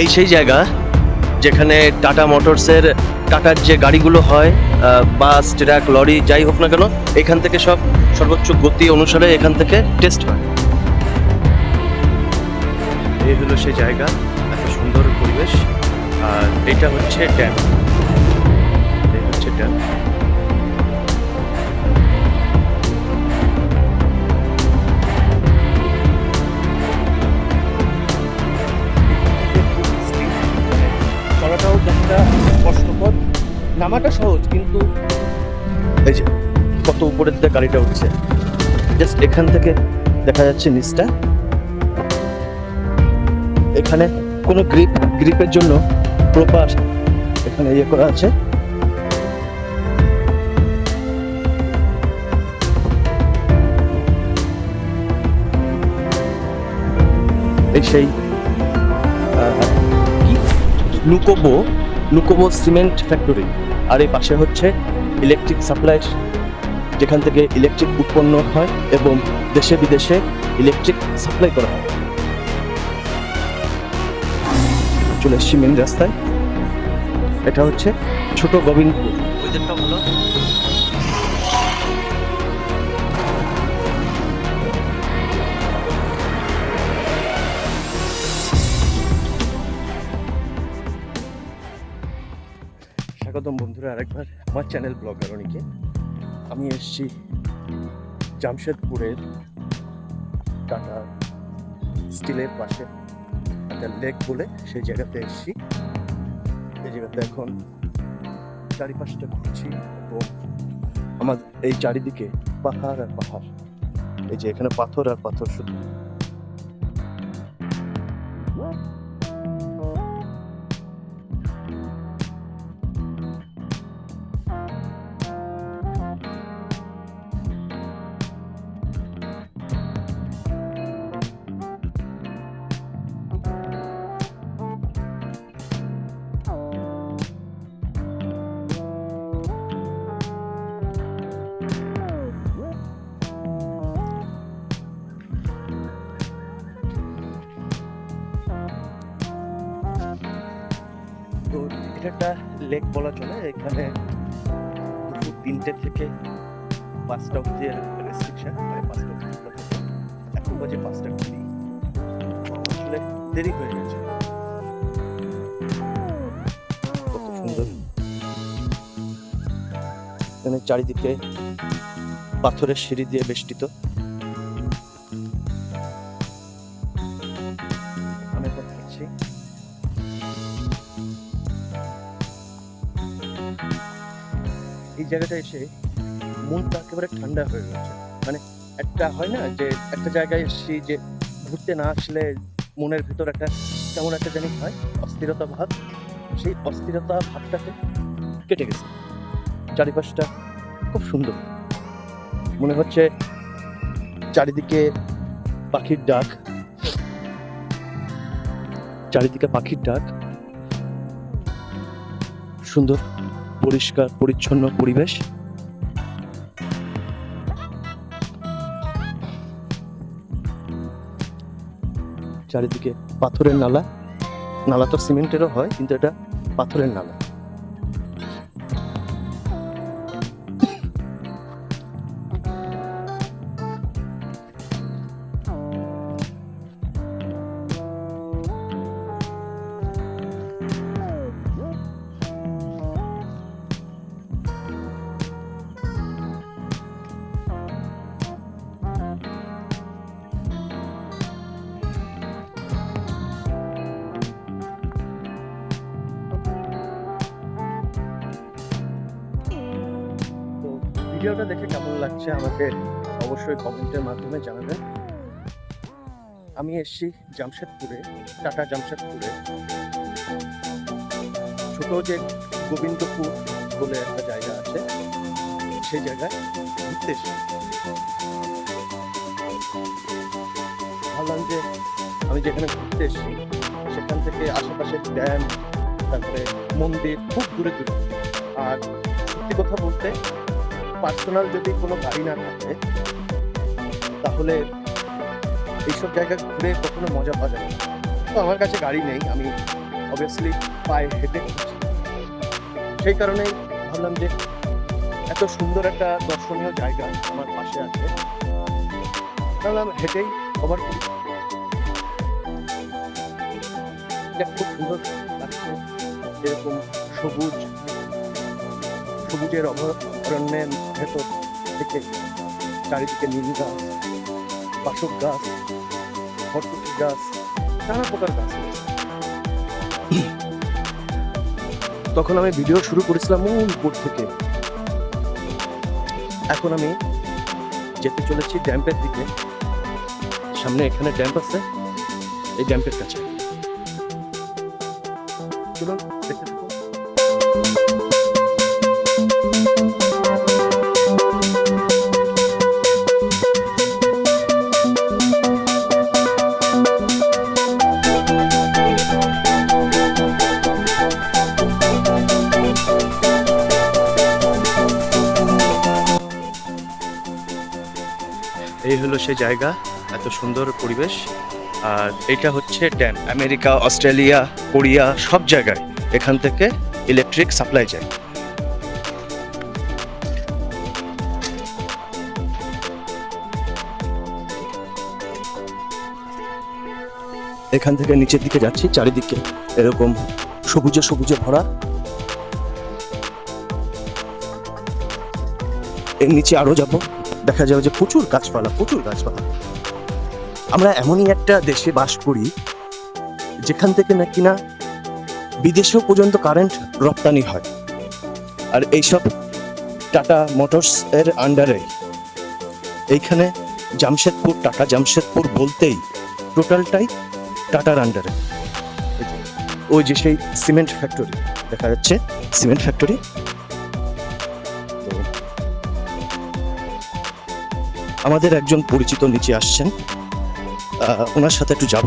এই সেই জায়গা যেখানে টাটা মোটরসের টাটার যে গাড়িগুলো হয় বাস, ট্রাক, লরি, যাই হোক না কেন, এখান থেকে সব সর্বোচ্চ গতি অনুসারে এখান থেকে টেস্ট হয়। এই হলো সেই জায়গা, এত সুন্দর পরিবেশ, আর এটা হচ্ছে ড্যাম এই হচ্ছে ড্যাম নামাটা সহজ, কিন্তু এই যে, কত উপরের দিকে গাড়িটা উঠছে? জাস্ট এখান থেকে দেখা যাচ্ছে নিচটা। এখানে কোনো গ্রিপ গ্রিপের জন্য প্রপার এখানে ইয়ে করা আছে। এই সেই লুকোবো লুকোবো সিমেন্ট ফ্যাক্টরি আর এই পাশে হচ্ছে ইলেকট্রিক সাপ্লাই যেখান থেকে ইলেকট্রিক উৎপন্ন হয় এবং দেশে বিদেশে ইলেকট্রিক সাপ্লাই করা হয়। চলে এসছি মেন রাস্তায়। এটা হচ্ছে ছোট গোবিন্দপুর। স্বাগতম বন্ধুরা আরেকবার আমার চ্যানেল ব্লগার অনিকে আমি এসছি জামশেদপুরের টাটা স্টিলের পাশে, একটা লেক বলে সেই জায়গাতে এসেছি। এই জায়গাতে এখন চারিপাশটা ঘুরছি এবং আমার এই চারিদিকে পাহাড় আর পাহাড়। এই যে এখানে পাথর আর পাথর শুধু। একটা লেক বলা চলে, এখানে দুপুর তিনটে থেকে পাঁচটা অব্দি রেস্ট্রিকশন মানে পাঁচটা থাকে। এখন বাজে পাঁচটা কুড়ি। আসলে দেরি হয়ে গেছে। এখানে চারিদিকে পাথরের সিঁড়ি দিয়ে বেষ্টিত। জায়গাটা এসে মনটা একেবারে ঠান্ডা হয়ে গেছে। মানে একটা হয় না যে একটা জায়গায় এসেছি যে ঘুরতে না আসলে মনের ভিতর একটা কেমন একটা জানি হয়, অস্থিরতা ভাব। সেই অস্থিরতা ভাবটাকে কেটে গেছে। চারিপাশটা খুব সুন্দর। মনে হচ্ছে চারিদিকে পাখির ডাক। চারিদিকে পাখির ডাক। সুন্দর। পরিষ্কার পরিচ্ছন্ন পরিবেশ। চারিদিকে পাথরের নালা। নালা তো সিমেন্টেরও হয় কিন্তু এটা পাথরের নালা। ভিডিওটা দেখে কেমন লাগছে আমাকে অবশ্যই কমেন্টের মাধ্যমে জানাবেন। আমি এসেছি জামশেদপুরে, টাটা জামশেদপুরে। ছোট যে গোবিন্দপুর বলে একটা জায়গা আছে, সেই জায়গায় ঘুরতে ভাবলাম যে আমি যেখানে ঘুরতে এসেছি, সেখান থেকে আশেপাশে ড্যাম, তারপরে মন্দির, খুব দূরে দূরে। আর সত্যি কথা বলতে পার্সোনাল যদি কোনো গাড়ি না থাকে, তাহলে এইসব জায়গা ঘুরে কখনো মজা পাওয়া যাবে না। তো আমার কাছে গাড়ি নেই, আমি অবভিয়াসলি পায়ে হেঁটে সেই কারণে ভাবলাম যে এত সুন্দর একটা দর্শনীয় জায়গা আমার পাশে আছে। ভাবলাম হেঁটেই কভার করি। খুব সুন্দর লাগছে। এরকম সবুজ সবুজের অভ- অরণ্যের ভেতর থেকে চারিদিকে নীল গাছ, বাসক গাছ ভর্তুকি গাছ, নানা প্রকার গাছ তখন আমি ভিডিও শুরু করেছিলাম ওই উপর থেকে। এখন আমি যেতে চলেছি ড্যাম্পের দিকে। সামনে এখানে ড্যাম্প আছে, এই ড্যাম্পের কাছে। চলুন দেখতে সেই জায়গা, এত সুন্দর পরিবেশ। আর এটা হচ্ছে ড্যাম। আমেরিকা, অস্ট্রেলিয়া, কোরিয়া, সব জায়গায় এখান থেকে ইলেকট্রিক সাপ্লাই যায়। এখান থেকে নিচের দিকে যাচ্ছি, চারিদিকে এরকম সবুজে সবুজে ভরা। এর নিচে আরও যাব। দেখা যাবে যে প্রচুর গাছপালা প্রচুর গাছপালা। আমরা এমনই একটা দেশে বাস করি, যেখান থেকে নাকি না বিদেশেও পর্যন্ত কারেন্ট রপ্তানি হয়। আর এইসব টাটা মোটরস এর আন্ডারে এইখানে জামশেদপুর, টাটা জামশেদপুর বলতেই টোটালটাই টাটার আন্ডারে ওই যে সেই সিমেন্ট ফ্যাক্টরি দেখা যাচ্ছে সিমেন্ট ফ্যাক্টরি আমাদের একজন পরিচিত নিচে আসছেন। ওনার সাথে একটু যাব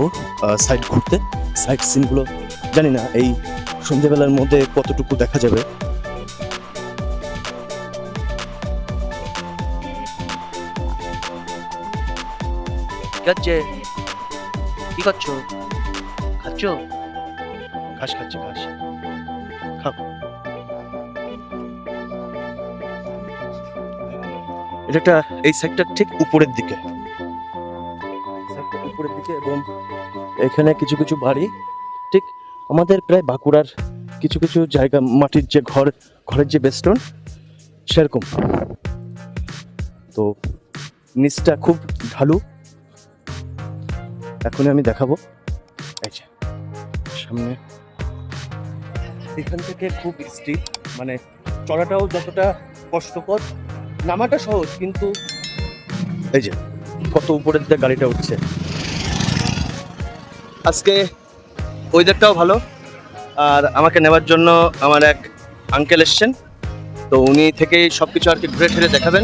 সাইড ঘুরতে। সাইড সিনগুলো জানি না এই সন্ধেবেলার মধ্যে কতটুকু দেখা যাবে। কি হচ্ছে? কি করছ? খাচ্ছ? ঘাস খাচ্ছে ঘাস। এটা একটা, এই সাইডটা ঠিক উপরের দিকে। উপরের দিকে এবং এখানে কিছু কিছু বাড়ি, ঠিক আমাদের প্রায় বাঁকুড়ার কিছু কিছু জায়গা, মাটির যে ঘর, ঘরের যে বেস্টন সেরকম। তো নিচটা খুব ঢালু। এখনই আমি দেখাবো। এই যে, সামনে। এখান থেকে খুব স্টিপ মানে চড়াটাও যতটা কষ্টকর নামাটা সহজ, কিন্তু এই যে, কত উপরে দিকে গাড়িটা উঠছে? আজকে ওয়েদারটাও ভালো, আর আমাকে নেওয়ার জন্য আমার এক আঙ্কেল এসছেন, তো উনি থেকেই সব কিছু আর কি ঘুরে ফিরে দেখাবেন।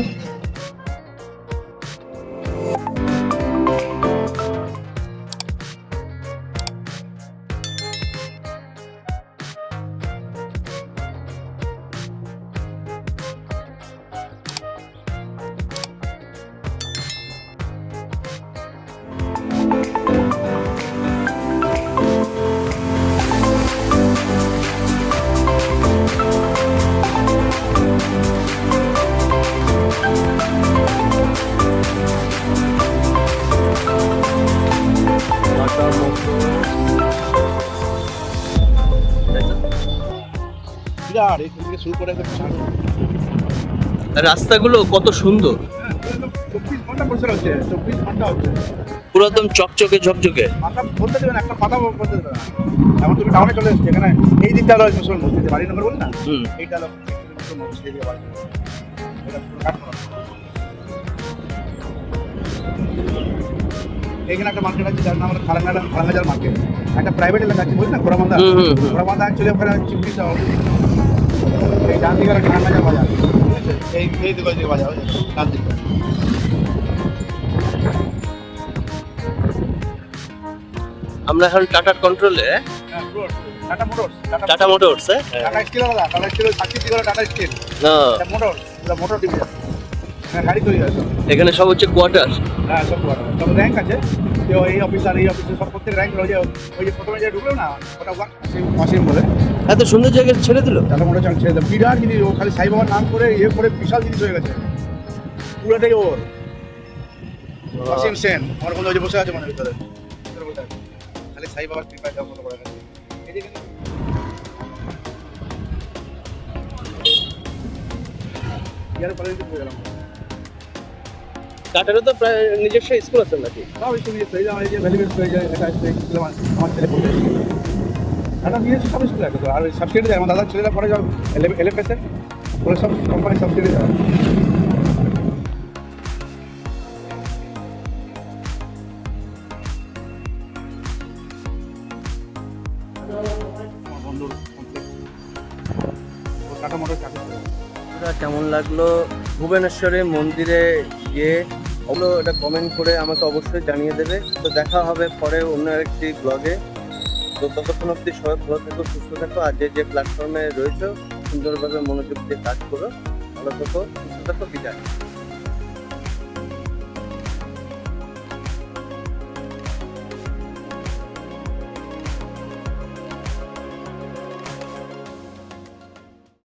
বিরাট এখান থেকে শুরু করে একদম রাস্তাগুলো কত সুন্দর। চব্বিশ ঘণ্টা হচ্ছে চব্বিশ ঘণ্টা হচ্ছে। পুরো একদম চকচকে ঝকঝকে। পাতা বলতে দেবে একটা পাতা বলতে দেবে না। তুমি টাউনে চলে এসছে এখানে এই দিকটা হলো মুসলমান মসজিদ বাড়ি নম্বর বলি না? এইটা হলো মুসলমান মসজিদ বাড়ি। এটা পুরো কাঠমারা। এখানে একটা মার্কেট আছে যার নাম হলো খালাঙ্গাজার খালাঙ্গাজার মার্কেট একটা প্রাইভেট এলাকা আছে বুঝলি না হুম। ঘোড়ামান্দা অ্যাকচুয়ালি ওখানে শহর এই ডান দিকে এই এই দিকে দিকে বাজার ডান দিকে। আমরা এখন টাটার কন্ট্রোলে হ্যাঁ, Tata motors Tata Tata motors. Tata steel আলাদা টাটা স্টিল সাক্ষী দিকে টাটা স্টিল না। Motor motor division. হ্যাঁ গাড়ি তৈরি আছে। এখানে সব হচ্ছে কোয়ার্টার হ্যাঁ সব বড় সব র্যাঙ্ক আছে। কেউ এই অফিসার এই অফিসার সব র্যাঙ্ক রয়েছে ওই যে প্রথমে যে ঢুকলো না ওটা বলে। এত সুন্দর জায়গায় ছেড়ে দিল? তাহলে মনে হচ্ছে ছেড়ে দেবো। বিরাট জিনিস ও খালি সাই বাবার নাম করে ইয়ে করে বিশাল জিনিস হয়ে গেছে। পুরোটাই ওর। অসীম সেন আমার বন্ধু যে বসে আছে মনে ভিতরে। ভিতরে বসে আছে। খালি সাই বাবার কৃপায় গেছে। ইয়ার পরে গেলাম। কাটারও তো প্রায় নিজস্ব স্কুল আছে নাকি? আমার ছেলে পড়ে নিয়ে সব স্কুলে আছে তো আর সাবসিডি দেয় আমার দাদার ছেলেরা পড়ে যাও এলএফএসের ওরা সব কোম্পানি সাবসিডি দেয় কেমন লাগল? ভুবনেশ্বরে মন্দিরে গিয়ে ওগুলো এটা কমেন্ট করে আমাকে অবশ্যই জানিয়ে দেবে। তো দেখা হবে পরে অন্য একটি ব্লগে তো ততক্ষণ অব্দি সবাই ভালো থেকো, সুস্থ থাকো, আর যে যে প্ল্যাটফর্মে রয়েছে, সুন্দরভাবে মনোযোগ দিয়ে কাজ করো। ভালো থেকো, সুস্থ থাকো, বিদায়।